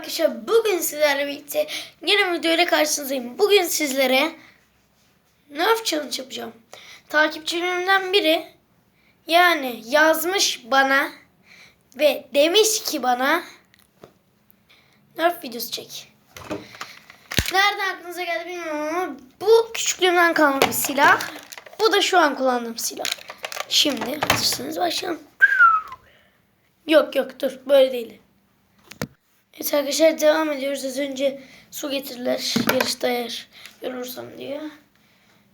arkadaşlar bugün sizlerle birlikte yine video ile karşınızdayım. Bugün sizlere Nerf Challenge yapacağım. Takipçilerimden biri yani yazmış bana ve demiş ki bana Nerf videosu çek. Nereden aklınıza geldi bilmiyorum ama bu küçüklüğümden kalma bir silah. Bu da şu an kullandığım silah. Şimdi hazırsanız başlayalım. Yok yok dur böyle değil. Evet arkadaşlar devam ediyoruz. Az önce su getirdiler. Yarışta eğer yorulursam diye.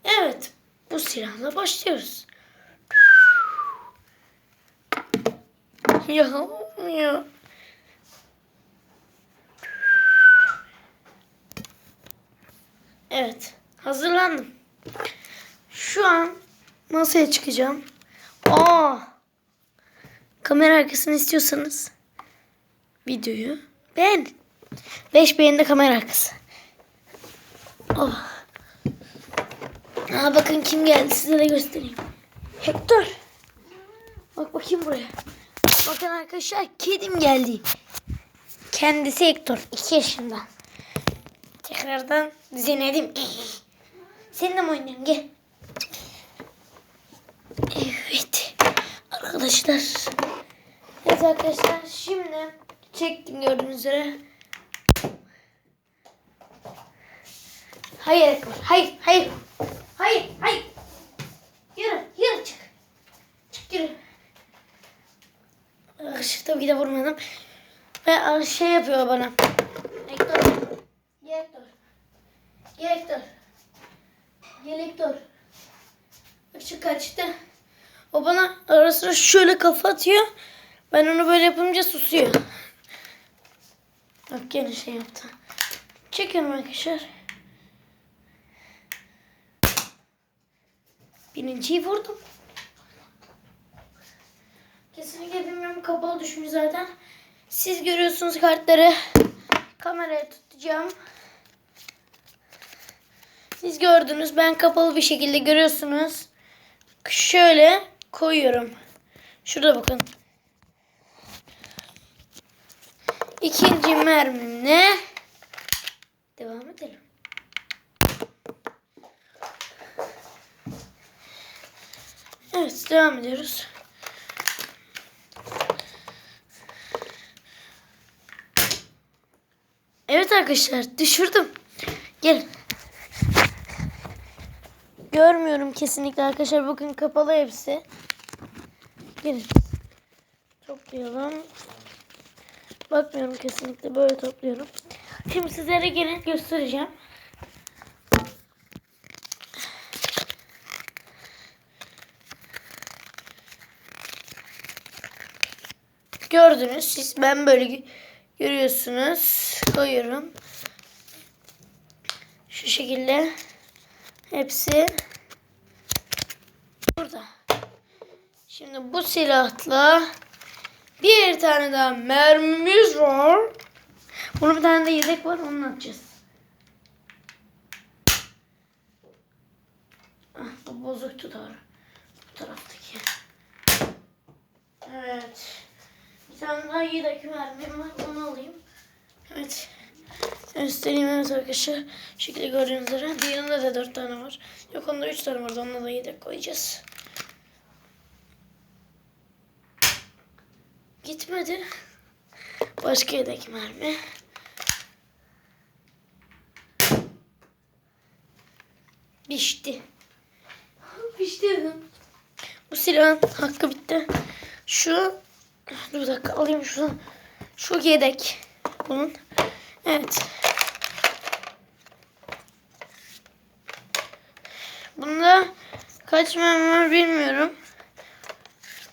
Evet. Bu silahla başlıyoruz. Ya ya. Evet. Hazırlandım. Şu an masaya çıkacağım. Aa! Kamera arkasını istiyorsanız videoyu beğen. 5 beğeni de kamera arkası. Oh. Aa, bakın kim geldi size de göstereyim. Hector. Bak bakayım buraya. Bakın arkadaşlar kedim geldi. Kendisi Hector. 2 yaşında. Tekrardan denedim. Seninle mi oynayayım? Gel. Evet. Arkadaşlar. Evet arkadaşlar şimdi çektim gördüğünüz üzere. Hayır. Hayır. Hayır. Hayır. Hayır. Yürü. Yürü çık. Çık yürü. Arkadaşlar tabii ki de vurmadım. Ve şey yapıyor bana. Ektor. Gel Ektor. Bak şu kaçtı. O bana ara sıra şöyle kafa atıyor. Ben onu böyle yapınca susuyor. Bak gene şey yaptı. Çekiyorum arkadaşlar. Birinciyi vurdum. Kesinlikle bilmiyorum kapalı düşmüş zaten. Siz görüyorsunuz kartları. Kameraya tutacağım. Siz gördünüz. Ben kapalı bir şekilde görüyorsunuz. Şöyle koyuyorum. Şurada bakın. İkinci mermimle devam edelim. Evet devam ediyoruz. Evet arkadaşlar düşürdüm. Gelin. Görmüyorum kesinlikle arkadaşlar. Bakın kapalı hepsi. Gelin. Toplayalım. Bakmıyorum kesinlikle. Böyle topluyorum. Şimdi sizlere gene göstereceğim. Gördünüz siz. Ben böyle gö- görüyorsunuz. Koyuyorum. Şu şekilde. Hepsi burada. Şimdi bu silahla bir tane daha mermimiz var. Bunun bir tane de yedek var onu atacağız. Ah, bu bozuktu doğru. Bu taraftaki. Evet. Bir tane daha yedek mermim var. Onu alayım. Evet. Göstereyim evet arkadaşlar. Şekilde gördüğünüz üzere. Diğerinde de dört tane var. Yok onda üç tane vardı. Onunla da yedek koyacağız. Gitmedi. Başka yedek mermi. Pişti. Pişti dedim. Bu silahın hakkı bitti. Şu dur bir dakika alayım şuradan. Şu yedek bunun. Evet. Bunda kaç mermi var bilmiyorum.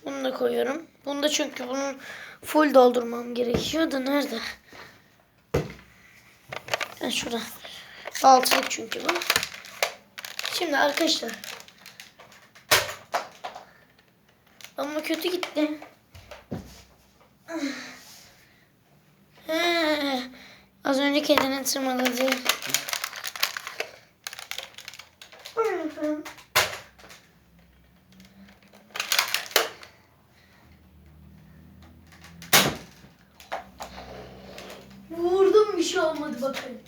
Bunu da koyuyorum. Bunda çünkü bunun full doldurmam gerekiyor da nerede? Ha şurada. Altılık çünkü bu. Şimdi arkadaşlar. Ama kötü gitti. He, az önce kendini tırmaladı. Buyurun efendim. Bir şey olmadı bakın.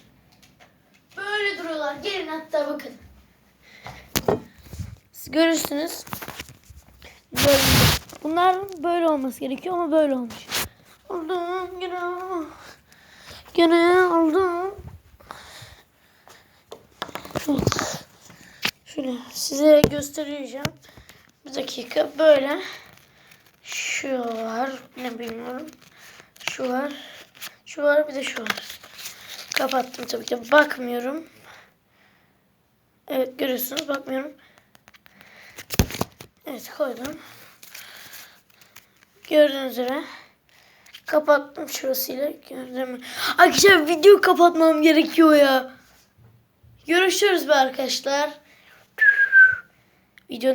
Böyle duruyorlar. Gelin hatta bakın. Siz görürsünüz. Böyle. Bunlar böyle olması gerekiyor ama böyle olmuş. Oldum gene. Gene oldum. Evet. Şöyle size göstereceğim. Bir dakika böyle. Şu var. Ne bilmiyorum. Şu var. Şu var bir de şu var. Kapattım tabii ki. Bakmıyorum. Evet görüyorsunuz bakmıyorum. Evet koydum. Gördüğünüz üzere. Kapattım şurasıyla. Gördüm. mü? Arkadaşlar video kapatmam gerekiyor ya. Görüşürüz be arkadaşlar. Video